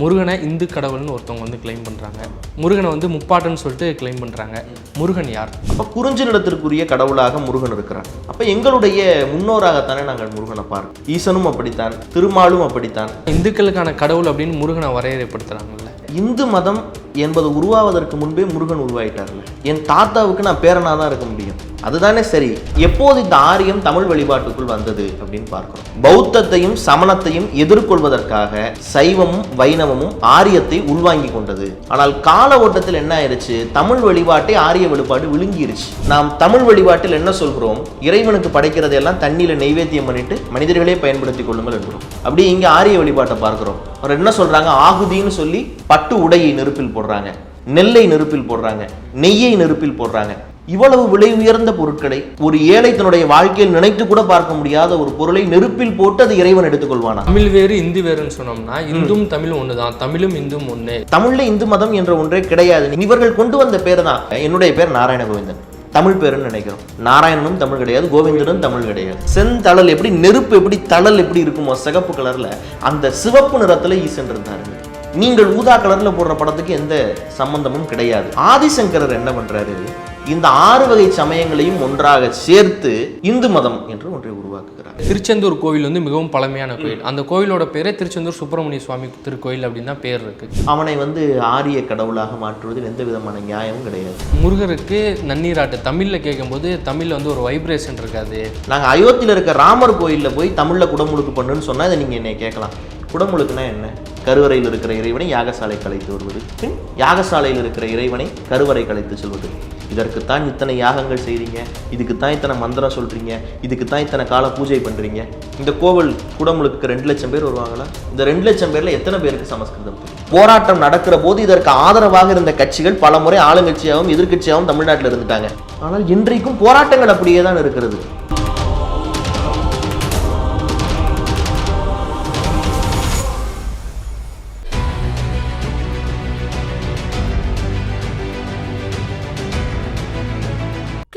முருகனை இந்து கடவுள்னு ஒருத்தவங்க வந்து கிளைம் பண்ணுறாங்க முருகனை வந்து முப்பாட்டுன்னு சொல்லிட்டு கிளைம் பண்ணுறாங்க முருகன் யார்? அப்போ குறிஞ்சி நிலத்திற்குரிய கடவுளாக முருகன் இருக்கிறார். அப்போ எங்களுடைய முன்னோராகத்தானே நாங்கள் முருகனை பார்க்கிறோம். ஈசனும் அப்படித்தான் திருமாலும் அப்படித்தான். இந்துக்களுக்கான கடவுள் அப்படின்னு முருகனை வரையறைப்படுத்துகிறாங்கல்ல இந்து மதம் என்பது உருவாவதற்கு முன்பே முருகன் உருவாயிட்டார்ல. என் தாத்தாவுக்கு நான் பேரனாக தான் இருக்க முடியும். அதுதானே சரி. எப்போது இந்த ஆரியம் தமிழ் வழிபாட்டுக்குள் வந்தது அப்படின்னு பார்க்கிறோம். பௌத்தத்தையும் சமணத்தையும் எதிர்கொள்வதற்காக சைவமும் வைணவமும் ஆரியத்தை உள்வாங்கி கொண்டது. ஆனால் கால ஓட்டத்தில் என்ன ஆயிடுச்சு தமிழ் வழிபாட்டை ஆரிய வழிபாடு விழுங்கிருச்சு. நாம் தமிழ் வழிபாட்டில் என்ன சொல்கிறோம்? இறைவனுக்கு படைக்கிறதையெல்லாம் தண்ணியில் நெய்வேத்தியம் பண்ணிட்டு மனிதர்களே பயன்படுத்திக் கொள்ளுங்கள் என்கிறோம். அப்படி இங்கே ஆரிய வழிபாட்டை பார்க்கிறோம். அவர் என்ன சொல்றாங்க? ஆகுதின்னு சொல்லி பட்டு உடையை நெருப்பில் போடுறாங்க. நெல்லை நெருப்பில் போடுறாங்க. நெய்யை நெருப்பில் போடுறாங்க. இவ்வளவு விலை உயர்ந்த பொருட்களை ஒரு ஏழை தன்னுடைய வாழ்க்கையில் நினைத்து கூட பார்க்க முடியாத ஒரு பொருளை நெருப்பில் போட்டு அது இறைவன் எடுத்துக்கொள்வானா? தமிழ் வேறு இந்து வேறுன்னு சொன்னோம்னா இந்தும் தமிழும் ஒன்று தான் தமிழும் இந்தும் ஒன்று தமிழ்ல இந்து மதம் என்ற ஒன்றே கிடையாது. இவர்கள் கொண்டு வந்த பேர் தான் என்னுடைய பேர் நாராயண கோவிந்தன் தமிழ் பேருன்னு நினைக்கிறோம். நாராயணனும் தமிழ் கிடையாது கோவிந்தனும் தமிழ் கிடையாது. செந்தழல் எப்படி நெருப்பு எப்படி தழல் எப்படி இருக்குமோ சிகப்பு கலர்ல அந்த சிவப்பு நிறத்துல ஈசன் இருந்தாருங்க நீங்கள் ஊதா கலர்ல போடுற படத்துக்கு எந்த சம்பந்தமும் கிடையாது. ஆதிசங்கரர் என்ன பண்றாரு? இந்த ஆறு வகை சமயங்களையும் ஒன்றாக சேர்த்து இந்து மதம் என்று ஒன்றை உருவாக்குகிறார். திருச்செந்தூர் கோவில் வந்து மிகவும் பழமையான கோயில். அந்த கோயிலோட பேரே திருச்செந்தூர் சுப்பிரமணிய சுவாமி திருக்கோயில் அப்படின்னு தான் பேர் இருக்கு. அவனை வந்து ஆரிய கடவுளாக மாற்றுவதில் எந்த விதமான நியாயமும் கிடையாது. முருகருக்கு நன்னீராட்டு. தமிழில் கேட்கும்போது தமிழில் வந்து ஒரு வைப்ரேஷன் இருக்காது. நாங்கள் அயோத்தியில் இருக்க ராமர் கோயிலில் போய் தமிழில் குடமுழுக்கு பண்ணுன்னு சொன்னால் இதை நீங்கள் என்னை கேட்கலாம். குடமுழுக்குனா என்ன? கருவறையில் இருக்கிற இறைவனை யாகசாலை கலைத்து வருவது. பின் யாகசாலையில் இருக்கிற இறைவனை கருவறை கலைத்து செல்வது. இதற்குத்தான் இத்தனை யாகங்கள் செய்றீங்க? இதுக்குத்தான் இத்தனை மந்திரம் சொல்கிறீங்க இதுக்கு தான் இத்தனை கால பூஜை பண்றீங்க? இந்த கோவில் குடமுழுக்கு ரெண்டு லட்சம் பேர் வருவாங்களா? இந்த ரெண்டு லட்சம் பேர்ல எத்தனை பேருக்கு சமஸ்கிருதம் போராட்டம் நடக்கிற போது இதற்கு ஆதரவாக இருந்த கட்சிகள் பல முறை ஆளுங்கட்சியாகவும் எதிர்க்கட்சியாகவும் தமிழ்நாட்டில் இருந்துட்டாங்க. ஆனால் இன்றைக்கும் போராட்டங்கள் அப்படியே தான் இருக்கிறது.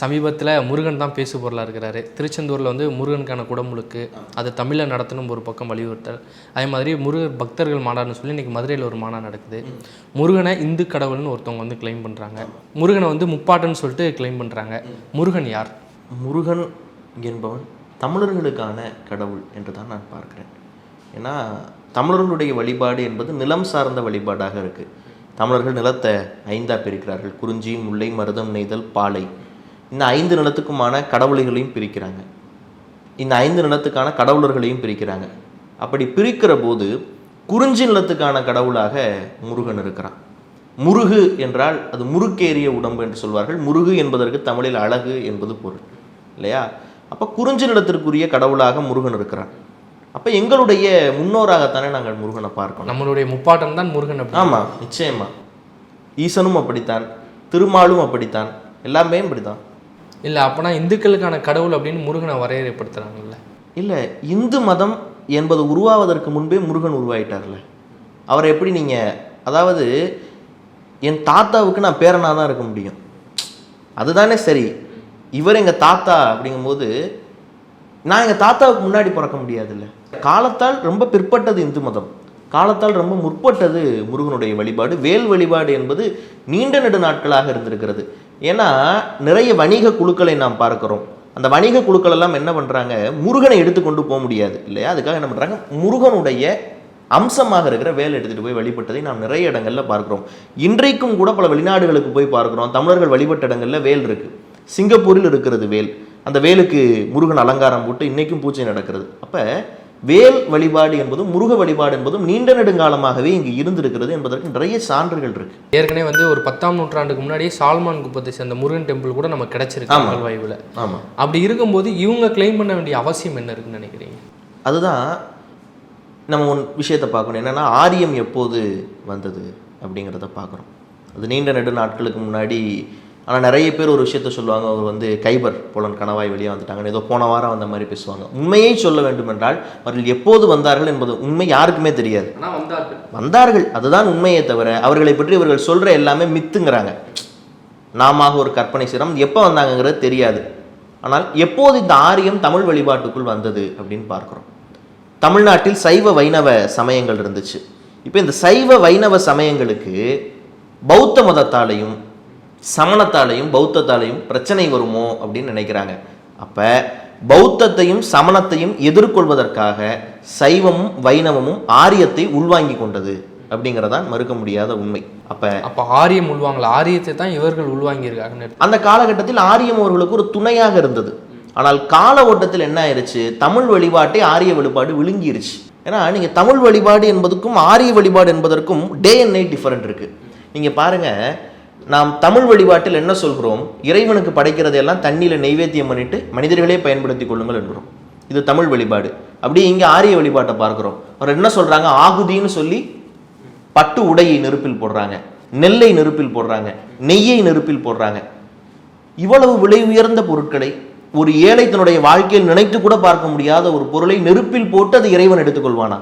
சமீபத்தில் முருகன் தான் பேசு பொருளாக இருக்கிறாரு. திருச்செந்தூரில் வந்து முருகனுக்கான குடமுழுக்கு அது தமிழில் நடத்தணும் ஒரு பக்கம் வலியுறுத்தல். அதே மாதிரி முருகர் பக்தர்கள் மாநாடுன்னு சொல்லி இன்றைக்கி மதுரையில் ஒரு மாநாடு நடக்குது. முருகனை இந்து கடவுள்னு ஒருத்தவங்க வந்து கிளைம் பண்ணுறாங்க முருகனை வந்து முப்பாட்டுன்னு சொல்லிட்டு கிளைம் பண்ணுறாங்க முருகன் யார்? முருகன் என்பவன் தமிழர்களுக்கான கடவுள் என்று தான் நான் பார்க்குறேன். ஏன்னா தமிழர்களுடைய வழிபாடு என்பது நிலம் சார்ந்த வழிபாடாக இருக்குது தமிழர்கள் நிலத்தை ஐந்தா பிரிக்கிறார்கள். குறிஞ்சி முல்லை மருதம் நெய்தல் பாலை. இந்த ஐந்து நிலத்துக்குமான கடவுளைகளையும் பிரிக்கிறாங்க. இந்த ஐந்து நிலத்துக்கான கடவுளர்களையும் பிரிக்கிறாங்க. அப்படி பிரிக்கிற போது குறிஞ்சி நிலத்துக்கான கடவுளாக முருகன் இருக்கிறான். முருகு என்றால் அது முறுக்கேறிய உடம்பு என்று சொல்வார்கள். முருகு என்பதற்கு தமிழில் அழகு என்பது பொருள் இல்லையா? அப்போ குறிஞ்சி நிலத்திற்குரிய கடவுளாக முருகன் இருக்கிறான். அப்போ எங்களுடைய முன்னோராகத்தானே நாங்கள் முருகனை பார்க்கணும். நம்மளுடைய முப்பாட்டன் தான் முருகன் ஆமாம் நிச்சயமா. ஈசனும் அப்படித்தான் திருமாலும் அப்படித்தான் எல்லாமே அப்படித்தான் இல்லை அப்போனா இந்துக்களுக்கான கடவுள் அப்படின்னு முருகனை வரையறைப்படுத்துகிறாங்கல்ல இல்லை இந்து மதம் என்பது உருவாவதற்கு முன்பே முருகன் உருவாயிட்டார்ல. அவரை எப்படி நீங்கள் அதாவது என் தாத்தாவுக்கு நான் பேரனாக தான் இருக்க முடியும். அதுதானே சரி. இவர் எங்கள் தாத்தா அப்படிங்கும்போது நான் எங்கள் தாத்தாவுக்கு முன்னாடி பிறக்க முடியாதுல்ல. காலத்தால் ரொம்ப பிற்பட்டது இந்து மதம். காலத்தால் ரொம்ப முற்பட்டது முருகனுடைய வழிபாடு. வேல் வழிபாடு என்பது நீண்ட நெடு நாட்களாக இருந்திருக்கிறது. ஏன்னா நிறைய வணிக குழுக்களை நாம் பார்க்குறோம். அந்த வணிக குழுக்கள் எல்லாம் என்ன பண்ணுறாங்க முருகனை எடுத்துக்கொண்டு போக முடியாது இல்லையா? அதுக்காக என்ன பண்ணுறாங்க முருகனுடைய அம்சமாக இருக்கிற வேலை எடுத்துகிட்டு போய் வழிபட்டதை நாம் நிறைய இடங்கள்ல பார்க்குறோம். இன்றைக்கும் கூட பல வெளிநாடுகளுக்கு போய் பார்க்குறோம். தமிழர்கள் வழிபட்ட இடங்கள்ல வேல் இருக்கு. சிங்கப்பூரில் இருக்கிறது வேல். அந்த வேலுக்கு முருகன் அலங்காரம் போட்டு இன்னைக்கும் பூஜை நடக்கிறது. அப்போ வேல் வழிபாடு என்பதும் முருக வழிபாடு என்பதும் நீண்ட நெடுங்காலமாகவே இங்கு இருந்திருக்கிறது என்பதற்கு நிறைய சான்றுகள் இருக்கு. ஏற்கனவே வந்து ஒரு பத்தாம் நூற்றாண்டுக்கு முன்னாடியே சால்மான் குப்பத்தை சேர்ந்த முருகன் டெம்பிள் கூட நமக்கு கிடைச்சிருக்கு ஆமா. அகழ்வாய்வில் ஆமா. அப்படி இருக்கும்போது இவங்க கிளைம் பண்ண வேண்டிய அவசியம் என்ன இருக்குன்னு நினைக்கிறீங்க? அதுதான் நம்ம ஒன் விஷயத்தை பார்க்கணும். என்னன்னா ஆரியம் எப்போது வந்தது அப்படிங்கிறத பார்க்குறோம் அது நீண்ட நெடு நாட்களுக்கு முன்னாடி ஆனால் நிறைய பேர் ஒரு விஷயத்த சொல்லுவாங்க அவர் வந்து கைபர் புலன் கணவாய் வெளியே வந்துட்டாங்கன்னு. ஏதோ போன வாரம் அந்த மாதிரி பேசுவாங்க. உண்மையை சொல்ல வேண்டும் என்றால் அவர்கள் எப்போது வந்தார்கள் என்பது உண்மை யாருக்குமே தெரியாது. வந்தார்கள். அதுதான் உண்மையே தவிர அவர்களை பற்றி இவர்கள் சொல்ற எல்லாமே மித்துங்கிறாங்க. நாம ஒரு கற்பனை செய்கிறோம் எப்போ வந்தாங்கங்கிறது தெரியாது. ஆனால் எப்போது இந்த ஆரியம் தமிழ் வழிபாட்டுக்குள் வந்தது அப்படின்னு பார்க்குறோம். தமிழ்நாட்டில் சைவ வைணவ சமயங்கள் இருந்துச்சு. இப்போ இந்த சைவ வைணவ சமயங்களுக்கு பௌத்த மதத்தாலையும் சமணத்தாலையும் பௌத்தத்தாலையும் பிரச்சனை வருமோ அப்படின்னு நினைக்கிறாங்க. அப்போ பௌத்தத்தையும் சமணத்தையும் எதிர்கொள்வதற்காக சைவமும் வைணவமும் ஆரியத்தை உள்வாங்கி கொண்டது அப்படிங்கிறதான் மறுக்க முடியாத உண்மை. அப்போ அப்போ ஆரியம் உள்வாங்கல. ஆரியத்தை தான் இவர்கள் உள்வாங்கியிருக்காங்கன்னு எடுத்து- அந்த காலகட்டத்தில் ஆரியம் அவர்களுக்கு ஒரு துணையாக இருந்தது. ஆனால் கால ஓட்டத்தில் என்ன ஆயிருச்சு? தமிழ் வழிபாட்டை ஆரிய வழிபாடு விழுங்கிருச்சு. ஏன்னா நீங்க தமிழ் வழிபாடு என்பதுக்கும் ஆரிய வழிபாடு என்பதற்கும் டே அண்ட் நைட் டிஃபரெண்ட் இருக்கு. நீங்க பாருங்க நாம் தமிழ் வழிபாட்டில் என்ன சொல்கிறோம்? இறைவனுக்கு படைக்கிறதையெல்லாம் தண்ணியில் நெய்வேத்தியம் பண்ணிட்டு மனிதர்களே பயன்படுத்திக் கொள்ளுங்கள் என்கிறோம். இது தமிழ் வழிபாடு. அப்படியே இங்கே ஆரிய வழிபாட்டை பார்க்குறோம். அவர் என்ன சொல்கிறாங்க ஆகுதின்னு சொல்லி பட்டு உடையை நெருப்பில் போடுறாங்க. நெல்லை நெருப்பில் போடுறாங்க. நெய்யை நெருப்பில் போடுறாங்க. இவ்வளவு விலை உயர்ந்த பொருட்களை ஒரு ஏழை தன்னுடைய வாழ்க்கையில் நினைத்து கூட பார்க்க முடியாத ஒரு பொருளை நெருப்பில் போட்டு அது இறைவன் எடுத்துக்கொள்வானா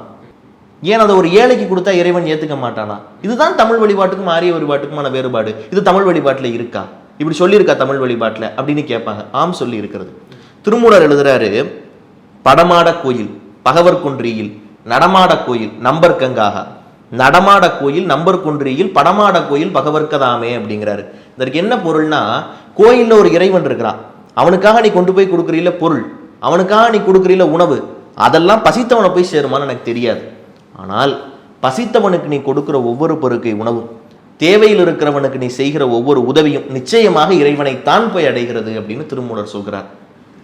ஏன் அதை ஒரு ஏழைக்கு கொடுத்தா இறைவன் ஏற்றுக்க மாட்டானா? இதுதான் தமிழ் வழிபாட்டுக்கும் ஆரிய வழிபாட்டுக்குமான வேறுபாடு. இது தமிழ் வழிபாட்டில் இருக்கா? இப்படி சொல்லியிருக்கா தமிழ் வழிபாட்டில்? அப்படின்னு கேட்பாங்க. ஆம் சொல்லி இருக்கிறது. திருமூலர் எழுதுறாரு படமாட கோயில் பகவர் குன்றியில் நடமாட கோயில் நம்பர் கங்காக. நடமாட கோயில் நம்பர் குன்றியில் படமாட கோயில் பகவர்க்கதாமே அப்படிங்கிறாரு. இதற்கு என்ன பொருள்னா கோயிலில் ஒரு இறைவன் இருக்கிறான். அவனுக்காக நீ கொண்டு போய் கொடுக்குறீல பொருள். அவனுக்காக நீ கொடுக்குறீல உணவு. அதெல்லாம் பசித்தவனை போய் சேருமான்னு எனக்கு தெரியாது. ஆனால் பசித்தவனுக்கு நீ கொடுக்கிற ஒவ்வொரு பொருட்கை உணவும் தேவையில் இருக்கிறவனுக்கு நீ செய்கிற ஒவ்வொரு உதவியும் நிச்சயமாக இறைவனைத்தான் போய் அடைகிறது அப்படின்னு திருமூலர் சொல்கிறார்.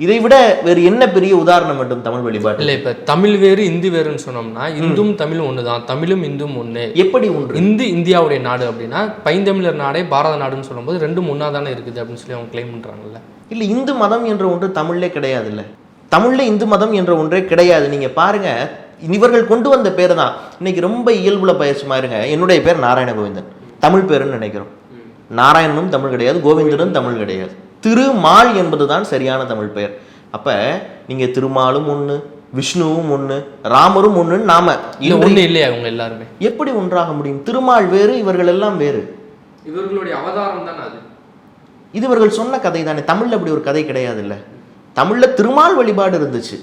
இதை விட வேறு என்ன பெரிய உதாரணம் வேண்டும் தமிழ் வழிபாட்டு இல்லை இப்போ தமிழ் வேறு இந்தி வேறுன்னு சொன்னோம்னா இந்தும் தமிழும் ஒன்று தான் தமிழும் இந்தும் ஒன்று. எப்படி ஒன்று? இந்து இந்தியாவுடைய நாடு அப்படின்னா பைந்தமிழர் நாடே பாரத நாடுன்னு சொல்லும்போது ரெண்டும் ஒன்றா தானே இருக்குது அப்படின்னு சொல்லி அவங்க கிளைம் பண்ணுறாங்கல்ல இல்லை இந்து மதம் என்ற ஒன்று தமிழ்லே கிடையாது இல்லை தமிழ்ல இந்து மதம் என்ற ஒன்றே கிடையாது. நீங்க பாருங்க இவர்கள் கொண்டு வந்த பேர் தான். இன்னைக்கு ரொம்ப இயல்புல பயிற்சி மாறுங்க என்னுடைய பேர் நாராயண கோவிந்தன். தமிழ் பேருன்னு நினைக்கிறோம். நாராயணனும் தமிழ் கிடையாது கோவிந்தனும் தமிழ் கிடையாது. திருமால் என்பதுதான் சரியான தமிழ் பெயர். அப்ப நீங்க திருமாலும் ஒண்ணு விஷ்ணுவும் ஒண்ணு ராமரும் ஒண்ணுன்னு நாம ஒன்று இல்லையா அவங்க எல்லாருமே? எப்படி ஒன்றாக முடியும்? திருமால் வேறு இவர்கள் எல்லாம் வேறு. இவர்களுடைய அவதாரம் தானே அது? இது இவர்கள் சொன்ன கதை தானே. தமிழ்ல அப்படி ஒரு கதை கிடையாது இல்ல தமிழ்ல திருமால் வழிபாடு இருந்துச்சு.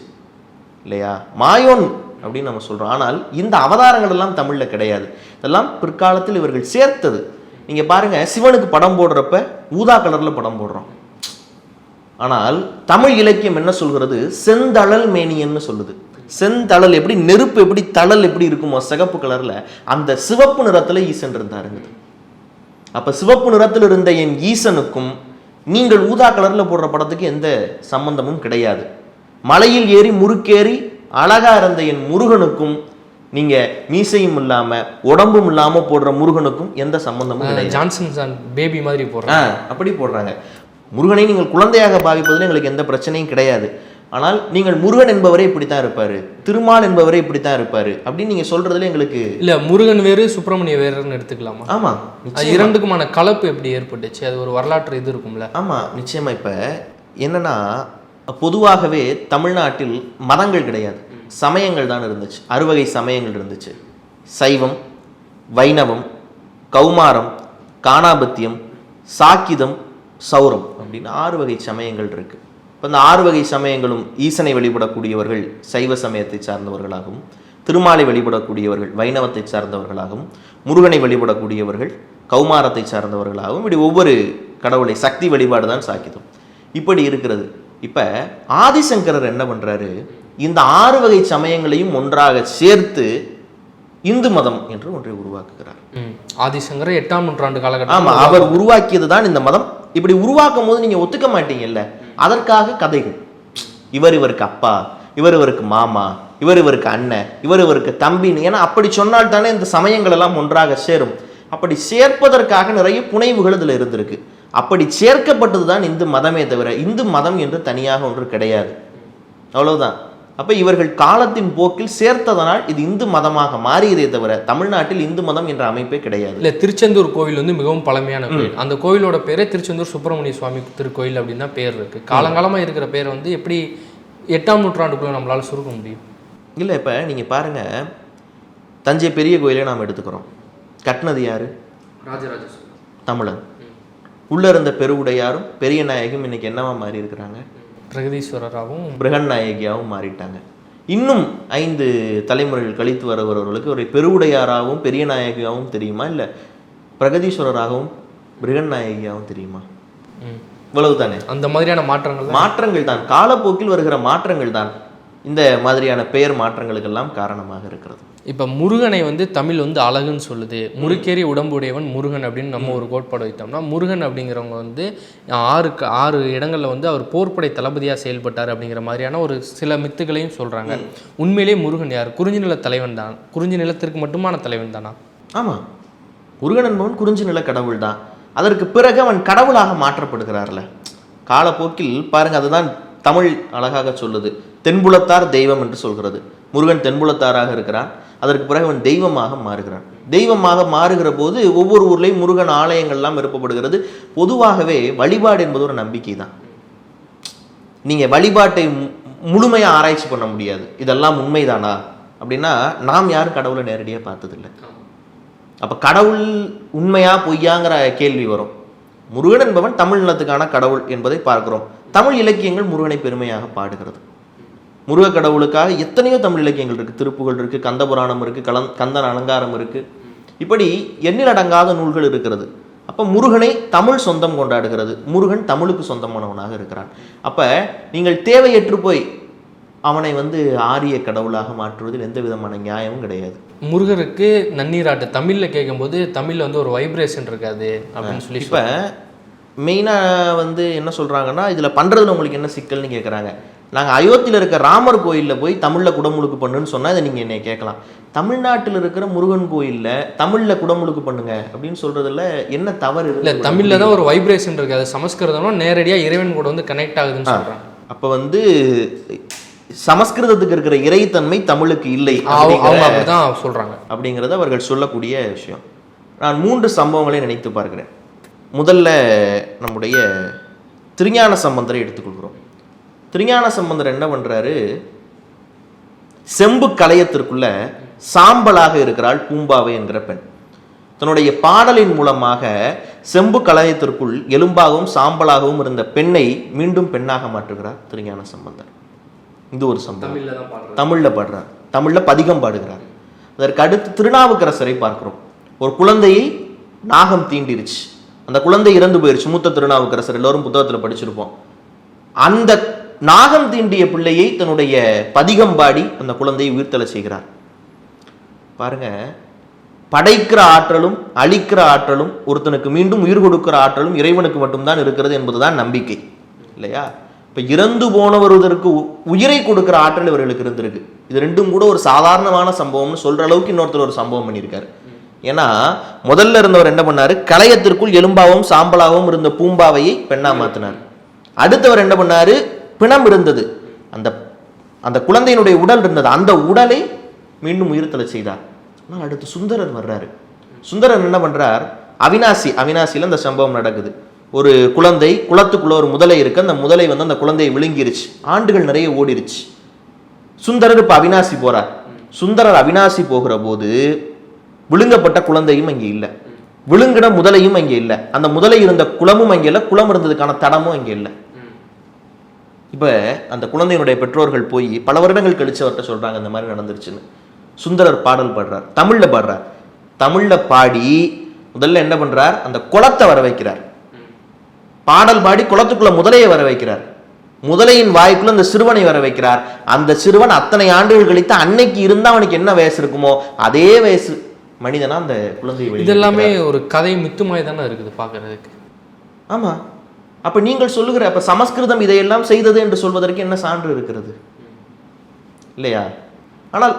இல்லையா? மாயோன் அப்படின்னு நம்ம சொல்றோம். ஆனால் இந்த அவதாரங்கள் எல்லாம் தமிழ்ல கிடையாது. இதெல்லாம் பிற்காலத்தில் இவர்கள் சேர்த்தது. நீங்க பாருங்க சிவனுக்கு படம் போடுறப்ப ஊதா கலர்ல படம் போடுறோம். ஆனால் தமிழ் இலக்கியம் என்ன சொல்கிறது? செந்தழல் மேனியன்னு சொல்லுது. செந்தழல் எப்படி நெருப்பு எப்படி தழல் எப்படி இருக்குமோ சிகப்பு கலர்ல அந்த சிவப்பு நிறத்துல ஈசன் இருந்தாருங்க. அப்ப சிவப்பு நிறத்தில் இருந்த என் ஈசனுக்கும் நீங்கள் ஊதா கலர்ல போடுற படத்துக்கு எந்த சம்பந்தமும் கிடையாது. மலையில் ஏறி முறுக்கேறி அழகா இருந்த என் முருகனுக்கும் நீங்க மீசையும் இல்லாம உடம்பும் இல்லாம போடுற முருகனுக்கும் எந்த சம்பந்தமும் கிடையாது. ஜான்சன் சான் பேபி மாதிரி போடுறாங்க. அப்படி போடுறாங்க. முருகனை நீங்கள் குழந்தையாக பாவிப்பதில் எங்களுக்கு எந்த பிரச்சனையும் கிடையாது. ஆனால் நீங்கள் முருகன் என்பவரே இப்படித்தான் இருப்பாரு திருமால் என்பவரே இப்படித்தான் இருப்பாரு அப்படின்னு நீங்க சொல்றதுல எங்களுக்கு இல்ல முருகன் வேறு சுப்பிரமணிய வேறுன்னு எடுத்துக்கலாமா? ஆமா அது. இரண்டுக்குமான கலப்பு எப்படி ஏற்பட்டுச்சு? அது ஒரு வரலாற்று இது இருக்கும்ல. ஆமா நிச்சயமா. இப்ப என்னன்னா பொதுவாகவே தமிழ்நாட்டில் மதங்கள் கிடையாது. சமயங்கள் தான் இருந்துச்சு. அறுவகை சமயங்கள் இருந்துச்சு. சைவம் வைணவம் கௌமாரம் காணாபத்தியம் சாக்கிதம் சௌரம் அப்படின்னு ஆறு வகை சமயங்கள் இருக்கு. இப்போ இந்த ஆறு வகை சமயங்களும் ஈசனை வழிபடக்கூடியவர்கள் சைவ சமயத்தை சார்ந்தவர்களாகவும் திருமாலை வழிபடக்கூடியவர்கள் வைணவத்தை சார்ந்தவர்களாகவும் முருகனை வழிபடக்கூடியவர்கள் கௌமாரத்தை சார்ந்தவர்களாகவும் இப்படி ஒவ்வொரு கடவுளை சக்தி வழிபாடு தான் சாக்கிதம். இப்படி இருக்கிறது. இப்போ ஆதிசங்கரர் என்ன பண்ணுறாரு இந்த ஆறு வகை சமயங்களையும் ஒன்றாக சேர்த்து இந்து மதம் என்று ஒன்றை உருவாக்குகிறார். ஆதிசங்கர எட்டாம் நூற்றாண்டு ஆமா காலகட்டம் அவர் உருவாக்கியது தான் இந்த மதம். இப்படி உருவாக்கும் போது நீங்க ஒத்துக்க மாட்டீங்கல்ல? அதற்காக கதைகள். இவர் இவருக்கு அப்பா இவர் இவருக்கு மாமா இவர் இவருக்கு அண்ணன் இவர் இவருக்கு தம்பின்னு. ஏன்னா அப்படி சொன்னால் தானே இந்த சமயங்கள் எல்லாம் ஒன்றாக சேரும். அப்படி சேர்ப்பதற்காக நிறைய புனைவுகள் இதுல இருந்திருக்கு. அப்படி சேர்க்கப்பட்டது தான் இந்து மதமே தவிர இந்து மதம் என்று தனியாக ஒன்று கிடையாது. அவ்வளவுதான். அப்ப இவர்கள் காலத்தின் போக்கில் சேர்த்ததனால் இது இந்து மதமாக மாறியதே தவிர தமிழ்நாட்டில் இந்து மதம் என்ற அமைப்பே கிடையாது. இல்லை திருச்செந்தூர் கோவில் வந்து மிகவும் பழமையான கோயில். அந்த கோயிலோட பேரே திருச்செந்தூர் சுப்பிரமணிய சுவாமி திருக்கோயில் அப்படின்னு தான் பேர் இருக்கு. காலங்காலமா இருக்கிற பேரை வந்து எப்படி எட்டாம் நூற்றாண்டுக்குள்ள நம்மளால சுருக்க முடியும்? இல்லை இப்போ நீங்கள் பாருங்க. தஞ்சை பெரிய கோயிலை நாம் எடுத்துக்கிறோம். கட்டினது யாரு? ராஜராஜ தமிழன். உள்ள இருந்த பெருவுடையாரும் பெரிய நாயகியும் இன்னைக்கு என்னவா மாறி இருக்கிறாங்க பிரகதீஸ்வரராகவும் பிரகன் நாயகியாகவும் மாறிட்டாங்க. இன்னும் ஐந்து தலைமுறைகள் கழித்து வருபவர்களுக்கு ஒரு பெருவுடையாராகவும் பெரிய நாயகியாகவும் தெரியுமா? இல்லை பிரகதீஸ்வரராகவும் பிரகன் நாயகியாகவும் தெரியுமா. இவ்வளவு தானே அந்த மாதிரியான மாற்றங்கள் மாற்றங்கள் தான். காலப்போக்கில் வருகிற மாற்றங்கள் தான். இந்த மாதிரியான பெயர் மாற்றங்களுக்கெல்லாம் காரணமாக இருக்கிறது. இப்போ முருகனை வந்து தமிழ் வந்து அழகுன்னு சொல்லுது. முறுக்கேறி உடம்புடையவன் முருகன் அப்படின்னு நம்ம ஒரு கோட்பாடு வைத்தோம்னா முருகன் அப்படிங்கிறவங்க வந்து ஆறு ஆறு இடங்களில் வந்து அவர் போர்ப்படை தளபதியாக செயல்பட்டார் அப்படிங்கிற மாதிரியான ஒரு சில மித்துகளையும் சொல்கிறாங்க உண்மையிலேயே முருகன் யார்? குறிஞ்சி நில தலைவன் தான். குறிஞ்சி நிலத்திற்கு மட்டுமான தலைவன் தானா? ஆமாம் முருகன் என்பவன் குறிஞ்சி நில கடவுள் தான். அதற்கு பிறகு அவன் கடவுளாக மாற்றப்படுகிறார்ல. காலப்போக்கில் பாருங்க அதுதான் தமிழ் அழகாக சொல்லுது. தென்புலத்தார் தெய்வம் என்று சொல்கிறது. முருகன் தென்புலத்தாராக இருக்கிறான். அதற்கு பிறகு அவன் தெய்வமாக மாறுகிறான். தெய்வமாக மாறுகிற போது ஒவ்வொரு ஊர்லேயும் முருகன் ஆலயங்கள்லாம் எழுப்பப்படுகிறது பொதுவாகவே வழிபாடு என்பது ஒரு நம்பிக்கை தான் நீங்கள் வழிபாட்டை மு- ஆராய்ச்சி பண்ண முடியாது. இதெல்லாம் உண்மைதானா? அப்படின்னா நாம் யாரும் கடவுளை நேரடியாக பார்த்ததில்லை. அப்போ கடவுள் உண்மையா பொய்யாங்கிற கேள்வி வரும். முருகன் என்பவன் தமிழ் நிலத்துக்கான கடவுள் என்பதை பார்க்கிறோம். தமிழ் இலக்கியங்கள் முருகனை பெருமையாக பாடுகிறது. முருக கடவுளுக்காக எத்தனையோ தமிழ் இலக்கியங்கள் இருக்கு. திருப்புகள் இருக்கு கந்த புராணம் இருக்கு கலந் கந்தன் அலங்காரம் இருக்கு. இப்படி எண்ணிலடங்காத நூல்கள் இருக்கிறது. அப்போ முருகனை தமிழ் சொந்தம் கொண்டாடுகிறது. முருகன் தமிழுக்கு சொந்தமானவனாக இருக்கிறான். அப்போ நீங்கள் தேவையற்று போய் அவனை வந்து ஆரிய கடவுளாக மாற்றுவதில் எந்த விதமான நியாயமும் கிடையாது. முருகருக்கு நன்னீராட்டு. தமிழில் கேட்கும்போது தமிழில் வந்து ஒரு வைப்ரேஷன் இருக்காது அப்படின்னு சொல்லி இப்போ மெயினாக வந்து என்ன சொல்கிறாங்கன்னா இதில் பண்ணுறதுல உங்களுக்கு என்ன சிக்கல்னு கேட்குறாங்க நாங்கள் அயோத்தியில் இருக்க ராமர் கோயிலில் போய் தமிழில் குடமுழுக்கு பண்ணுன்னு சொன்னால் இதை நீங்கள் என்னை கேட்கலாம். தமிழ்நாட்டில் இருக்கிற முருகன் கோயிலில் தமிழில் குடமுழுக்கு பண்ணுங்க அப்படின்னு சொல்கிறதுல என்ன தவறு இல்லை தமிழில் தான் ஒரு வைப்ரேஷன் இருக்கு. அது சமஸ்கிருதம்னா நேரடியாக இறைவன் கூட வந்து கனெக்ட் ஆகுதுன்னு சொல்கிறாங்க அப்போ வந்து சமஸ்கிருதத்துக்கு இருக்கிற இறைத்தன்மை தமிழுக்கு இல்லை அப்படிதான் சொல்கிறாங்க அப்படிங்கிறது அவர்கள் சொல்லக்கூடிய விஷயம். நான் மூன்று சம்பவங்களை நினைத்து பார்க்கிறேன். முதல்ல நம்முடைய திருஞான சம்பந்தரை எடுத்துக்கொள்கிறோம். திருஞான சம்பந்தர் என்ன பண்றாரு? செம்பு கலையத்திற்குள்ள சாம்பலாக இருக்கிறாள் பூம்பாவை என்கிற பெண். தன்னுடைய பாடலின் மூலமாக செம்பு கலையத்திற்குள் எலும்பாகவும் சாம்பலாகவும் இருந்த பெண்ணை மீண்டும் பெண்ணாக மாற்றுகிறார் திருஞான சம்பந்தர். இது ஒரு சம்பவம். தமிழில் தான் பாடுறாங்க தமிழ்ல பாடுறார். தமிழ்ல பதிகம் பாடுகிறார். அதற்கு அடுத்து திருநாவுக்கரசரை பார்க்கிறோம். ஒரு குழந்தையை நாகம் தீண்டிருச்சு. அந்த குழந்தை இறந்து போயிருச்சு. மூத்த திருநாவுக்கரசர் எல்லோரும் புத்தகத்துல படிச்சிருப்போம். அந்த நாகம் தீண்டிய பிள்ளையை தன்னுடைய பதிகம் பாடி அந்த குழந்தையை உயிர்த்தலை செய்கிறார். பாருங்க படைக்கிற ஆற்றலும் அழிக்கிற ஆற்றலும் ஒருத்தனுக்கு மீண்டும் உயிர் கொடுக்கிற ஆற்றலும் இறைவனுக்கு மட்டும்தான் இருக்கிறது என்பதுதான் நம்பிக்கை இல்லையா? இப்ப இறந்து போனவருவதற்கு உ- உயிரை கொடுக்கிற ஆற்றல் இவர்களுக்கு இருந்திருக்கு. இது ரெண்டும் கூட ஒரு சாதாரணமான சம்பவம்னு சொல்ற அளவுக்கு இன்னொருத்தர் ஒரு சம்பவம் பண்ணியிருக்காரு. ஏன்னா முதல்ல இருந்தவர் என்ன பண்ணாரு? கலையத்திற்குள் எலும்பாகவும் சாம்பலாகவும் இருந்த பூம்பாவையை பெண்ணா மாத்தினார். அடுத்தவர் என்ன பண்ணாரு? பிணம் இருந்தது. அந்த அந்த குழந்தையினுடைய உடல் இருந்தது. அந்த உடலை மீண்டும் உயிர்த்தலை செய்தார். ஆனால் அடுத்து சுந்தரர் வர்றாரு. சுந்தரர் என்ன பண்றார்? அவினாசி அவினாசியில் அந்த சம்பவம் நடக்குது. ஒரு குழந்தை குளத்துக்குள்ள ஒரு முதலை இருக்கு. அந்த முதலை வந்து அந்த குழந்தையை விழுங்கிருச்சு. ஆண்டுகள் நிறைய ஓடிருச்சு. சுந்தரர் இப்போ அவினாசி போறார். சுந்தரர் அவினாசி போகிற போது விழுங்கப்பட்ட குழந்தையும் அங்கே இல்லை. விழுங்கின முதலையும் அங்கே இல்லை. அந்த முதலை இருந்த குளமும் அங்கே இல்லை. குளம் இருந்ததுக்கான தடமும் அங்கே இல்லை. இப்போ அந்த குழந்தையினுடைய பெற்றோர்கள் போய் பல வருடங்கள் கழிச்சு அவர்கிட்ட சொல்றாங்க இந்த மாதிரி நடந்துருச்சுன்னு. சுந்தரர் பாடல் பாடுறார் தமிழ்ல பாடுறார். தமிழ்ல பாடி முதல்ல என்ன பண்றார்? அந்த குளத்தை வர வைக்கிறார். பாடல் பாடி குளத்துக்குள்ள முதலையை வர வைக்கிறார். முதலையின் வாய்க்குள்ள அந்த சிறுவனை வர வைக்கிறார். அந்த சிறுவன் அத்தனை ஆண்டுகள் கழித்து அன்னைக்கு இருந்தா அவனுக்கு என்ன வயசு இருக்குமோ அதே வயசு மனிதனா அந்த குழந்தையை வெளியே இதெல்லாமே ஒரு கதை மித்துமாய் தானே இருக்குது பார்க்கறதுக்கு. ஆமா. அப்ப நீங்கள் சொல்லுகிற அப்ப சமஸ்கிருதம் இதையெல்லாம் செய்தது என்று சொல்வதற்கு என்ன சான்று இருக்கிறது? இல்லையா? ஆனால்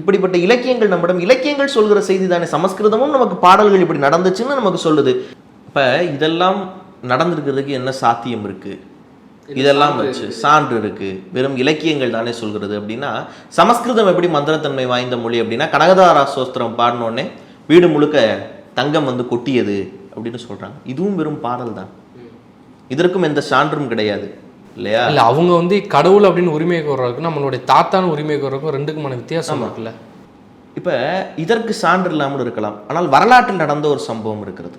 இப்படிப்பட்ட இலக்கியங்கள் நம்மிடம் இலக்கியங்கள் சொல்கிற செய்தி தானே. சமஸ்கிருதமும் நமக்கு பாடல்கள் இப்படி நடந்துச்சுன்னு நமக்கு சொல்லுது. இப்ப இதெல்லாம் நடந்திருக்கிறதுக்கு என்ன சாத்தியம் இருக்கு? இதெல்லாம் வச்சு சான்று இருக்கு. வெறும் இலக்கியங்கள் தானே சொல்கிறது அப்படின்னா சமஸ்கிருதம் எப்படி மந்திரத்தன்மை வாய்ந்த மொழி அப்படின்னா கனகதாரா சோஸ்திரம் பாடினோடனே வீடு முழுக்க தங்கம் வந்து கொட்டியது அப்படின்னு சொல்றாங்க. இதுவும் வெறும் பாடல் தான் இதற்கும் எந்த சான்றும் கிடையாது இல்லையா? இல்ல அவங்க வந்து கடவுள் அப்படின்னு உரிமை கோர்றதுக்கும் நம்மளுடைய தாத்தான்னு உரிமை கோர்றதுக்கும் ரெண்டுக்குமான வித்தியாசம் இருக்குல்ல? இப்போ இதற்கு சான்று இல்லாமல் இருக்கலாம். ஆனால் வரலாற்றில் நடந்த ஒரு சம்பவம் இருக்கிறது.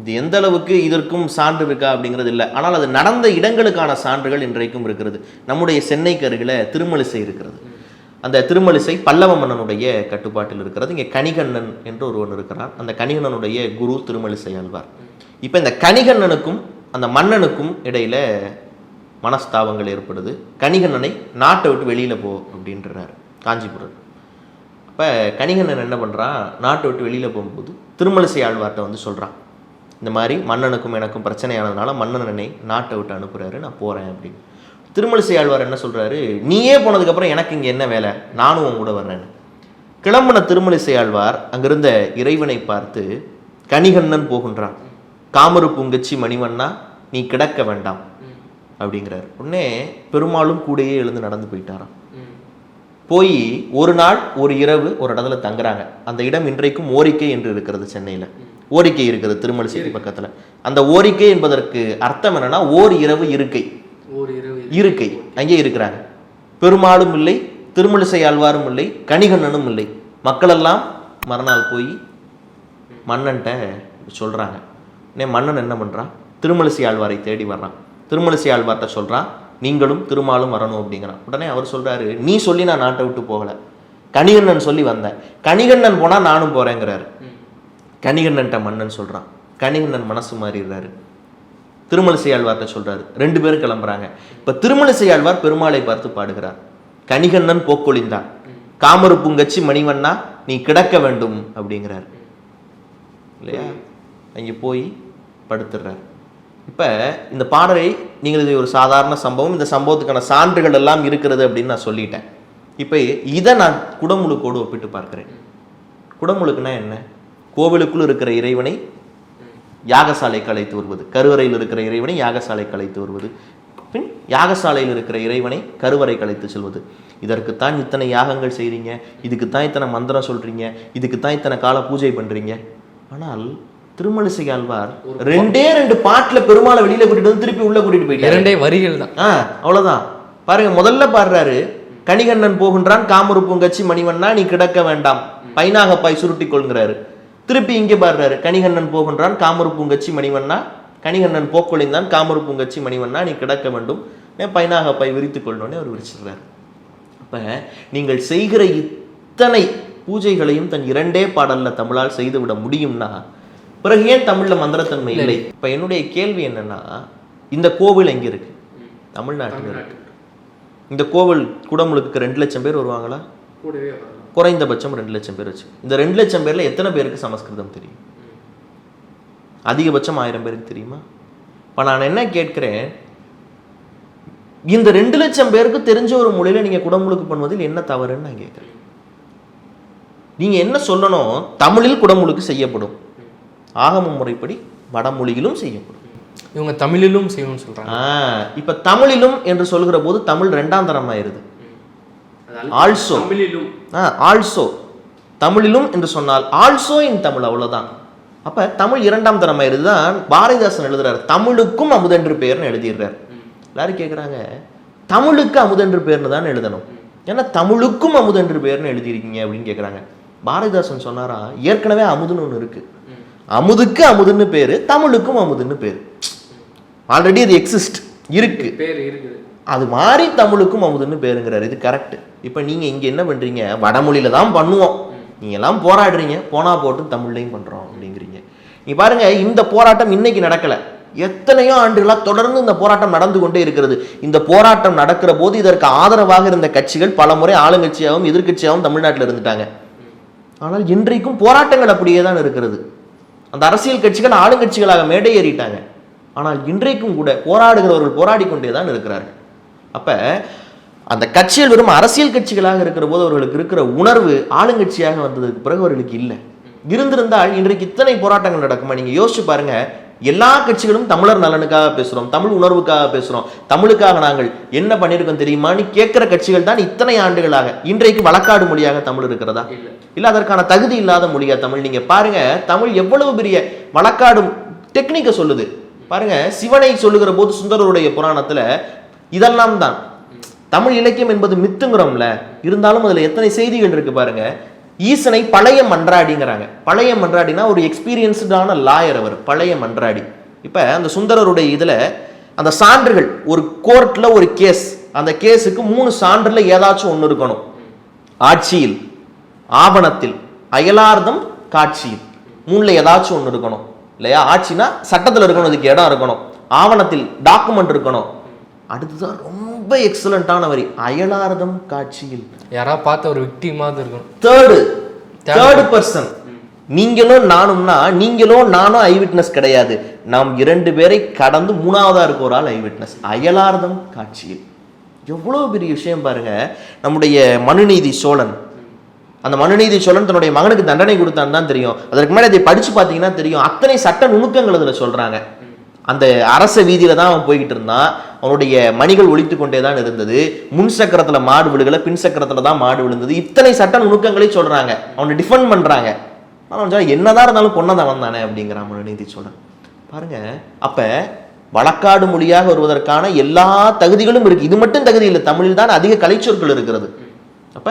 இது எந்த அளவுக்கு இதற்கும் சான்று இருக்கா அப்படிங்கிறது இல்லை. ஆனால் அது நடந்த இடங்களுக்கான சான்றுகள் இன்றைக்கும் இருக்கிறது. நம்முடைய சென்னைக்கு அருகில் திருமலிசை இருக்கிறது. அந்த திருமலிசை பல்லவ மன்னனுடைய கட்டுப்பாட்டில் இருக்கிறது. இங்கே கணிகண்ணன் என்று ஒருவன் இருக்கிறான். அந்த கணிகண்ணனுடைய குரு திருமலிசை ஆழ்வார் இப்போ இந்த கணிகண்ணனுக்கும் அந்த மன்னனுக்கும் இடையில மனஸ்தாபங்கள் ஏற்படுது. கணிகண்ணனை நாட்டை விட்டு வெளியில் போ அப்படின்றார் காஞ்சிபுரம் அப்போ கணிகண்ணன் என்ன பண்ணுறான் நாட்டை விட்டு வெளியில் போகும்போது திருமலிசை ஆழ்வார்கிட்ட வந்து சொல்கிறான் இந்த மாதிரி மன்னனுக்கும் எனக்கும் பிரச்சனையானதுனால மன்னனனை நாட்டை விட்டு அனுப்புகிறாரு நான் போகிறேன் அப்படின்னு. திருமலிசை ஆழ்வார் என்ன சொல்கிறாரு நீயே போனதுக்கப்புறம் எனக்கு இங்கே என்ன வேலை? நானும் உன் கூட வர்றேன்னு. கிளம்பின திருமலிசை ஆழ்வார் அங்கிருந்த இறைவனை பார்த்து கணிகண்ணன் போகின்றான். காமரு பூங்கச்சி மணிவண்ணா நீ கிடக்க வேண்டாம். அப்படிங்கிறார். உடனே பெருமாளும் கூடயே எழுந்து நடந்து போயிட்டாராம். போய் ஒரு நாள் ஒரு இரவு ஒரு இடத்துல தங்குறாங்க. அந்த இடம் இன்றைக்கும் ஓரிக்கை என்று இருக்கிறது சென்னையில். ஓரிக்கை இருக்கிறது திருமலிசை பக்கத்தில். அந்த ஓரிக்கை என்பதற்கு அர்த்தம் என்னன்னா ஓர் இரவு இருக்கை. இருக்கை. அங்கே இருக்கிறாங்க. பெருமாளும் இல்லை திருமலிசை ஆழ்வாரும் இல்லை கணிகண்ணனும் இல்லை. மக்களெல்லாம் மறுநாள் போய் மன்னன்ட்ட சொல்கிறாங்க நே மன்னன் என்ன பண்ணுறான் திருமலசி ஆழ்வாரை தேடி வர்றான். திருமலசி ஆழ்வார்கிட்ட சொல்கிறான் நீங்களும் திருமாலும் வரணும் அப்படிங்கிறான். உடனே அவர் சொல்கிறாரு நீ சொல்லி நான் நாட்டை விட்டு போகலை. கணிகண்ணன் சொல்லி வந்தேன். கணிகண்ணன் போனால் நானும் போகிறேங்கிறாரு கணிகண்ணன்ட்ட மன்னன் சொல்கிறான் கணிகண்ணன் மனசு மாறிடுறாரு. திருமலிசை ஆழ்வார்ட்ட சொல்றாரு ரெண்டு பேரும் கிளம்புறாங்க. இப்போ திருமலிசை ஆழ்வார் பெருமாளை பார்த்து பாடுகிறார். கணிகண்ணன் போக்கொழிந்தான். காமரு பூங்கச்சி மணிவண்ணா நீ கிடக்க வேண்டும் அப்படிங்கிறார். இல்லையா? அங்கே போய் படுத்துடுறார் இப்போ இந்த பாடலை நீங்கள் இது ஒரு சாதாரண சம்பவம் இந்த சம்பவத்துக்கான சான்றுகள் எல்லாம் இருக்கிறது அப்படின்னு நான் சொல்லிட்டேன். இப்போ இதை நான் குடமுழுக்கோடு ஒப்பிட்டு பார்க்குறேன். குடமுழுக்குனா என்ன? கோவிலுக்குள் இருக்கிற இறைவனை யாகசாலை கலைத்து வருவது கருவறையில் இருக்கிற இறைவனை யாகசாலை கலைத்து வருவது பின் யாகசாலையில் இருக்கிற இறைவனை கருவறை கலைத்து செல்வது. இதற்குத்தான் இத்தனை யாகங்கள் செய்கிறீங்க இதுக்குத்தான் இத்தனை மந்திரம் சொல்கிறீங்க இதுக்குத்தான் இத்தனை கால பூஜை பண்ணுறீங்க ஆனால் திருமலிசை ஆழ்வார் ரெண்டே ரெண்டு பாட்டுல பெருமாளை வெளியில கூட்டிட்டு வந்து திருப்பி உள்ள கூட்டிட்டு போயிட்டாரு. இரண்டே வரிகள் தான் ஆ அவ்வளவுதான். பாருங்க முதல்ல பாடுறாரு கணிகண்ணன் போகின்றான் காமரு பூங்கச்சி மணிவண்ணா நீ கிடக்க வேண்டாம் பைனாகப்பாய் சுருட்டி கொள்கிறாரு. திருப்பி இங்கே பாடுறாரு கணிகண்ணன் போகின்றான் காமரு பூங்கச்சி மணிவண்ணா கணிகண்ணன் போக்கொழிந்தான் காமரு பூங்கச்சி மணிவண்ணா நீ கிடக்க வேண்டும். ஏன் பைனாகப்பாய் விரித்து கொள்ளணும்னே அவர் விரிச்சிடுறாரு. அப்ப நீங்கள் செய்கிற இத்தனை பூஜைகளையும் தன் இரண்டே பாடல்ல தமிழால் செய்துவிட முடியும்னா பிறகு ஏன் தமிழ்ல மந்திரத்தன்மை இல்லை. இப்ப என்னுடைய கேள்வி என்னன்னா இந்த கோவில் எங்க இருக்கு? தமிழ்நாட்டில் இருக்கு. இந்த கோவில் குடமுழுக்கு ரெண்டு லட்சம் பேர் வருவாங்களா? குறைந்தபட்சம் ரெண்டு லட்சம் பேர் வச்சு. இந்த ரெண்டு லட்சம் பேர்ல எத்தனை பேருக்கு சமஸ்கிருதம் தெரியும்? அதிகபட்சம் ஆயிரம் பேருக்கு தெரியுமா? இப்போ நான் என்ன கேட்கிறேன் இந்த ரெண்டு லட்சம் பேருக்கு தெரிஞ்ச ஒரு மொழியில நீங்க குடமுழுக்கு பண்ணுவதில் என்ன தவறுன்னு நான் கேட்கிறேன். நீங்க என்ன சொல்லணும்? தமிழில் குடமுழுக்கு செய்யப்படும். ஆகம முறைப்படி வடமொழியிலும் செய்யப்படும். இவங்க தமிழிலும் செய்யணும்னு சொல்றாங்க. ஆ இப்ப தமிழிலும் என்று சொல்கிற போது தமிழ் ரெண்டாம் தரம் ஆயிருது ஆல்சோ தமிழிலும். ஆல்சோ தமிழிலும் என்று சொன்னால் ஆல்சோ இன் தமிழ் அவ்வளவுதான். அப்ப தமிழ் இரண்டாம் தரம் ஆயிருது தான் பாரதிதாசன் எழுதுறாரு தமிழுக்கும் அமுதென்று பெயர்னு எழுதிடுறார். எல்லாரும் கேட்குறாங்க தமிழுக்கு அமுதென்று பேர்னு தான் எழுதணும். ஏன்னா தமிழுக்கும் அமுதென்று பேர்னு எழுதியிருக்கீங்க அப்படின்னு கேட்குறாங்க பாரதிதாசன் சொன்னாரா ஏற்கனவே அமுதுன்னு ஒன்று இருக்கு. அமுதுக்கு அமுதுன்னு பேரு தமிழுக்கும் அமுதுன்னு பேரு. ஆல்ரெடி அது எக்ஸிஸ்ட் இருக்கு. அது மாதிரி தமிழுக்கும் அமுதுன்னு பேருங்கிறாரு இது கரெக்ட் இப்போ நீங்க இங்க என்ன பண்றீங்க? வடமொழியில தான் பண்ணுவோம். நீங்க எல்லாம் போராடுறீங்க போனா போட்டு தமிழ்லையும் பண்றோம் அப்படிங்கிறீங்க. நீ பாருங்க இந்த போராட்டம் இன்னைக்கு நடக்கல. எத்தனையோ ஆண்டுகளா தொடர்ந்து இந்த போராட்டம் நடந்து கொண்டே இருக்கிறது. இந்த போராட்டம் நடக்கிற போது இதற்கு ஆதரவாக இருந்த கட்சிகள் பலமுறை ஆளுங்கட்சியாகவும் எதிர்க்கட்சியாகவும் தமிழ்நாட்டில் இருந்துட்டாங்க. ஆனால் இன்றைக்கும் போராட்டங்கள் அப்படியே தான் இருக்கிறது. அந்த அரசியல் கட்சிகள் ஆளுங்கட்சிகளாக மேடை ஏறிட்டாங்க. ஆனால் இன்றைக்கும் கூட போராடுகிறவர்கள் போராடி கொண்டே தான் இருக்கிறார்கள். அப்ப அந்த கட்சிகள் வெறும் அரசியல் கட்சிகளாக இருக்கிற போது அவர்களுக்கு இருக்கிற உணர்வு ஆளுங்கட்சியாக வந்ததுக்கு பிறகு அவர்களுக்கு இல்லை. இருந்திருந்தால் இன்றைக்கு இத்தனை போராட்டங்கள் நடக்குமா? நீங்க யோசிச்சு பாருங்க எல்லா கட்சிகளும் தமிழர் நலனுக்காக பேசுறோம் தமிழ் உணர்வுக்காக பேசுறோம். தமிழுக்காக நாங்கள் என்ன பண்ணியிருக்கோம் தெரியுமான்னு கேட்கிற கட்சிகள் தான் இத்தனை ஆண்டுகளாக இன்றைக்கு வழக்காடு மொழியாக தமிழ் இருக்கிறதா? இல்ல. அதற்கான தகுதி இல்லாத மொழியா தமிழ்? நீங்க பாருங்க தமிழ் எவ்வளவு பெரிய வழக்காடு டெக்னிக்கை சொல்லுது. பாருங்க சிவனை சொல்லுகிற போது சுந்தரருடைய புராணத்துல இதெல்லாம் தான். தமிழ் இலக்கியம் என்பது மித்துங்கிறோம்ல இருந்தாலும் அதுல எத்தனை செய்திகள் இருக்கு பாருங்க. ஈசனை பழைய மன்றாடிங்கிறாங்க. பழைய மன்றாடினா ஒரு எக்ஸ்பீரியன்ஸ்டான லாயர் அவர் பழைய மன்றாடி. இப்போ அந்த சுந்தரருடைய இதில் அந்த சான்றுகள் ஒரு கோர்ட்டில் ஒரு கேஸ் அந்த கேஸுக்கு மூணு சான்றில் ஏதாச்சும் ஒன்று இருக்கணும். ஆட்சியில் ஆவணத்தில் அயலார்தம் காட்சியில். மூணில் ஏதாச்சும் ஒன்று இருக்கணும். இல்லையா? ஆட்சினா சட்டத்தில் இருக்கணும் இதுக்கு இடம் இருக்கணும். ஆவணத்தில் டாக்குமெண்ட் இருக்கணும். அடுத்ததான் ரொம்ப எக்ஸலண்ட்டான வரி. அயலார்த்தம் காட்சியில். யாராவது பார்த்த ஒரு விக்டிமாவது இருக்கணும். Third Third. தேர்டு பர்சன் நீங்களும் நானும்னா நீங்களும் நானும் ஐ விட்னஸ் கிடையாது. நாம் இரண்டு பேரை கடந்து மூணாவதா இருக்க ஒரு ஆள் ஐ விட்னஸ் அயலார்த்தம் காட்சியில். எவ்வளவு பெரிய விஷயம் பாருங்க. நம்முடைய மனுநீதி சோழன். அந்த மனுநீதி சோழன் தன்னுடைய மகனுக்கு தண்டனை கொடுத்தான்னு தான் தெரியும். அதற்கு மேலே இதை படிச்சு பார்த்தீங்கன்னா தெரியும். அத்தனை சட்ட நுணுக்கங்கள் அதுல சொல்றாங்க. அந்த அரச வீதியில தான் அவன் போய்கிட்டு இருந்தான். அவனுடைய மணிகள் ஒழித்து கொண்டே தான் இருந்தது. முன் சக்கரத்துல மாடு விழுகல பின் சக்கரத்துல தான் மாடு விழுந்தது. இத்தனை சட்ட நுணுக்கங்களை சொல்றாங்க. அவனை டிஃபெண்ட் பண்றாங்க. ஆனால் என்னதான் இருந்தாலும் பொண்ணதான் தானே அப்படிங்கிற அவனோட நீதி சோழன் பாருங்க அப்ப வழக்காடு மொழியாக வருவதற்கான எல்லா தகுதிகளும் இருக்கு. இது மட்டும் தகுதி இல்லை தமிழில் தான் அதிக கலைச்சொற்கள் இருக்கிறது. அப்ப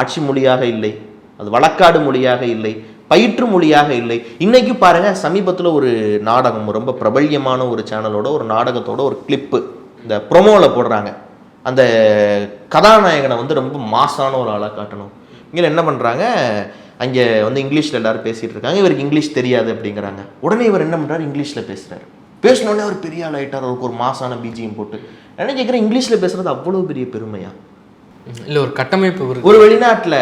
ஆட்சி மொழியாக இல்லை அது வழக்காடு மொழியாக இல்லை. பயிற்று மொழியாக இல்லை. இன்னைக்கு பாருங்க சமீபத்துல ஒரு நாடகம் ரொம்ப பிரபல்யமான ஒரு சேனலோட ஒரு நாடகத்தோட ஒரு கிளிப்பு இந்த ப்ரொமோல போடுறாங்க. அந்த கதாநாயகனை வந்து ரொம்ப மாசான ஒரு ஆளா காட்டணும். இங்கே என்ன பண்றாங்க அங்க வந்து இங்கிலீஷ்ல எல்லாரும் பேசிட்டு இருக்காங்க. இவருக்கு இங்கிலீஷ் தெரியாது அப்படிங்கிறாங்க. உடனே இவர் என்ன பண்றாரு இங்கிலீஷ்ல பேசுறாரு. பேசினோடனே அவர் பெரிய ஆள் ஆயிட்டார் அவருக்கு ஒரு மாசான பிஜிஎம் போட்டு. என்ன கேட்குறேன் இங்கிலீஷ்ல பேசுறது அவ்வளவு பெரிய பெருமையா? இல்ல ஒரு கட்டமைப்பு ஒரு வெளிநாட்டுல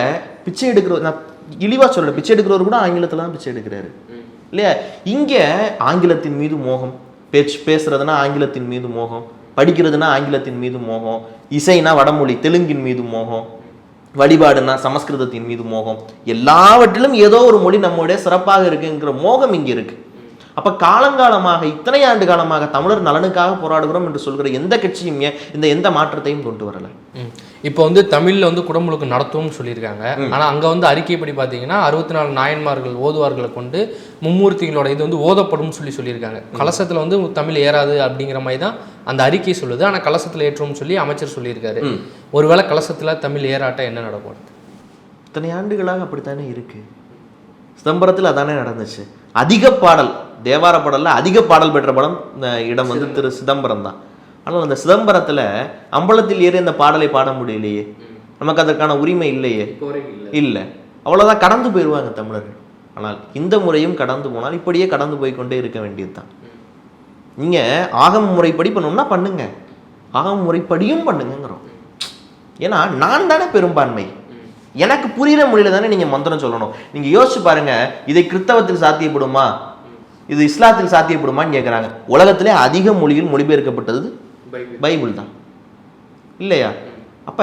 பிச்சை எடுக்கிற நான் இழிவா சொல்றேன் பிச்சை எடுக்கிறவர் கூட ஆங்கிலத்தில் தான் பிச்சை எடுக்கிறாரு. இல்லையா? இங்கே ஆங்கிலத்தின் மீது மோகம் பேச்சு பேசுறதுனா ஆங்கிலத்தின் மீது மோகம் படிக்கிறதுனா ஆங்கிலத்தின் மீது மோகம் இசைனா வடமொழி தெலுங்கின் மீது மோகம் வழிபாடுனா சமஸ்கிருதத்தின் மீது மோகம் எல்லாவற்றிலும் ஏதோ ஒரு மொழி நம்முடைய சிறப்பாக இருக்குங்கிற மோகம் இங்க இருக்கு. அப்ப காலங்காலமாக இத்தனை ஆண்டு காலமாக தமிழர் நலனுக்காக போராடுகிறோம் என்று சொல்கிற எந்த கட்சியும் இந்த எந்த மாற்றத்தையும் கொண்டு வரல? இப்போ வந்து தமிழ்ல வந்து குடமுழுக்கு நடத்துவோம்னு சொல்லியிருக்காங்க. ஆனா அங்க வந்து அறிக்கைப்படி பார்த்தீங்கன்னா அறுபத்தி நாலு நாயன்மார்கள் ஓதுவார்களை கொண்டு மும்மூர்த்திகளோட இது வந்து ஓதப்படும்னு சொல்லி சொல்லியிருக்காங்க. கலசத்துல வந்து தமிழ் ஏறாது அப்படிங்கிற மாதிரி தான் அந்த அறிக்கை சொல்லுது. ஆனா கலசத்துல ஏற்றுவோம்னு சொல்லி அமைச்சர் சொல்லியிருக்காரு. ஒருவேளை கலசத்துல தமிழ் ஏறாட்டா என்ன நடக்கும்? இத்தனை ஆண்டுகளாக அப்படித்தானே இருக்கு. சிதம்பரத்தில் அதானே நடந்துச்சு. அதிக பாடல் தேவார பாடல்ல அதிக பாடல் பெற்ற படம் இந்த இடம் வந்து திரு சிதம்பரம் தான். ஆனால் அந்த சிதம்பரத்துல அம்பலத்தில் ஏறி அந்த பாடலை பாட முடியலையே. நமக்கு அதற்கான உரிமை இல்லையே. இல்லை. அவ்வளவுதான் கடந்து போயிடுவாங்க தமிழர்கள். ஆனால் இந்த முறையும் கடந்து போனால் இப்படியே கடந்து போய் கொண்டே இருக்க வேண்டியதுதான். நீங்க ஆகம முறைப்படி பண்ணணும்னா பண்ணுங்க. ஆகம முறைப்படியும் பண்ணுங்கிறோம் ஏன்னா நான் தானே பெரும்பான்மை. எனக்கு புரியுற மொழியில தானே நீங்க மந்திரம் சொல்லணும். நீங்க யோசிச்சு பாருங்க இதை கிறிஸ்தவத்தில் சாத்தியப்படுமா? இது இஸ்லாத்தில் சாத்தியப்படுமான்னு கேட்குறாங்க உலகத்திலே அதிக மொழியில் மொழிபெயர்க்கப்பட்டது பைபிள். தான். இல்லையா? அப்ப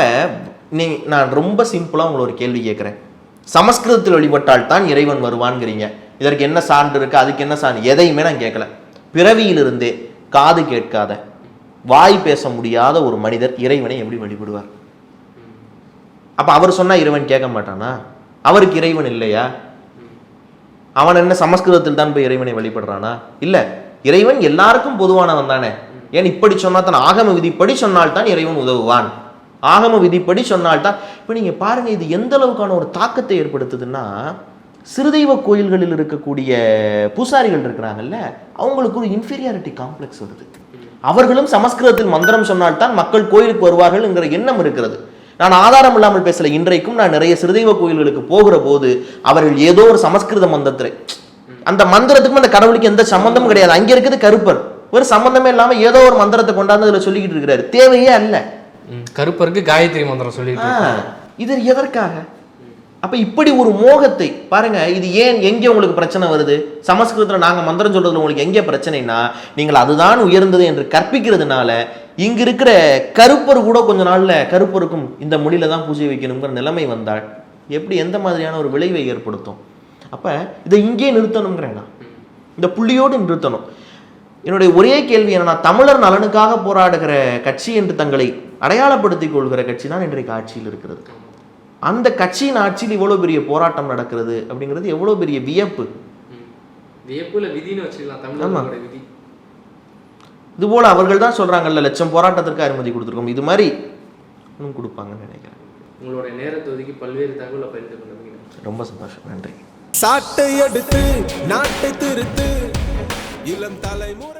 நீ நான் ரொம்ப சிம்பிளா உங்களை ஒரு கேள்வி கேட்குறேன். சமஸ்கிருதத்தில் வழிபட்டால் தான் இறைவன் வருவான்ங்கிறீங்க. இதற்கு என்ன சான்று இருக்கு? அதுக்கு என்ன சான்று? எதையுமே நான் கேட்கல. பிறவியிலிருந்தே காது கேட்காத வாய் பேச முடியாத ஒரு மனிதர் இறைவனை எப்படி வழிபடுவார்? அப்ப அவர் சொன்னா இறைவன் கேட்க மாட்டானா? அவருக்கு இறைவன் இல்லையா? அவன் என்ன சமஸ்கிருதத்தில் தான் போய் இறைவனை வழிபடுறானா? இல்லை. இறைவன் எல்லாருக்கும் பொதுவானவன் தானே. ஏன் இப்படி சொன்னால் தான் ஆகம விதிப்படி சொன்னால்தான் இறைவன் உதவுவான். ஆகம விதிப்படி சொன்னால்தான். இப்போ நீங்கள் பாருங்கள் இது எந்த அளவுக்கான ஒரு தாக்கத்தை ஏற்படுத்துதுன்னா சிறுதெய்வ கோயில்களில் இருக்கக்கூடிய பூசாரிகள் இருக்கிறாங்கல்ல அவங்களுக்கு ஒரு இன்ஃபீரியாரிட்டி காம்ப்ளெக்ஸ் வருது. அவர்களும் சமஸ்கிருதத்தில் மந்திரம் சொன்னால்தான் மக்கள் கோயிலுக்கு வருவார்கள் என்கிற எண்ணம் இருக்கிறது. நான் ஆதாரம் இல்லாமல் பேசல. இன்றைக்கும் நான் நிறைய சிறுதெய்வ கோயில்களுக்கு போகிற போது அவர்கள் ஏதோ ஒரு சமஸ்கிருத மந்திரத்தை அந்த மந்திரத்துக்கும் அந்த கடவுளுக்கு எந்த சம்பந்தமும் கிடையாது. அங்க இருக்குது கருப்பர். ஒரு சம்பந்தமே இல்லாம ஏதோ ஒரு மந்திரத்தை கொண்டாந்து அதுல சொல்லிக்கிட்டு இருக்கிறாரு. தேவையே அல்ல. கருப்பருக்கு காயத்ரி மந்திரம் சொல்லிட்டு ஆ, இது எதற்காக? அப்ப இப்படி ஒரு மோகத்தை பாருங்க இது ஏன் எங்க உங்களுக்கு பிரச்சனை வருது? சமஸ்கிருதத்துல நாங்க மந்திரம் சொல்றதுல உங்களுக்கு எங்க பிரச்சனைனா நீங்கள் அதுதான் உயர்ந்தது என்று கற்பிக்கிறதுனால இங்க இருக்கிற கருப்பர் கூட கொஞ்ச நாள்ல கருப்பருக்கும் இந்த மொழியில தான் பூஜை வைக்கணுங்கிற நிலைமை வந்தால் எப்படி எந்த மாதிரியான ஒரு விளைவை ஏற்படுத்தும்? அப்ப இதை இங்கே நிறுத்தணுங்கிறேன் நான். இந்த புள்ளியோடு நிறுத்தணும். என்னுடைய ஒரே கேள்வி என்னன்னா தமிழர் நலனுக்காக போராடுகிற கட்சி என்று தங்களை அடையாளப்படுத்திக் கொள்கிற கட்சி தான் இன்றைக்கு ஆட்சியில் இருக்கிறது. அந்த கட்சியின் ஆட்சியில் இவ்வளோ பெரிய போராட்டம் நடக்கிறது அப்படிங்கிறது எவ்வளோ பெரிய வியப்பு. வியப்புல விதி. இதுபோல் அவர்கள் தான் சொல்கிறாங்கல்ல லட்சம் போராட்டத்திற்கு அனுமதி கொடுத்துருக்கோம். இது மாதிரி இன்னும் கொடுப்பாங்கன்னு நினைக்கிறேன். உங்களுடைய நேரத்தை ஒதுக்கி பல்வேறு தகவலை பகிர்ந்து கொண்டீங்க ரொம்ப சந்தோஷம். நன்றி. சாட்டை எடுத்து நாட்டை திருத்து. இளம் தலைமுறை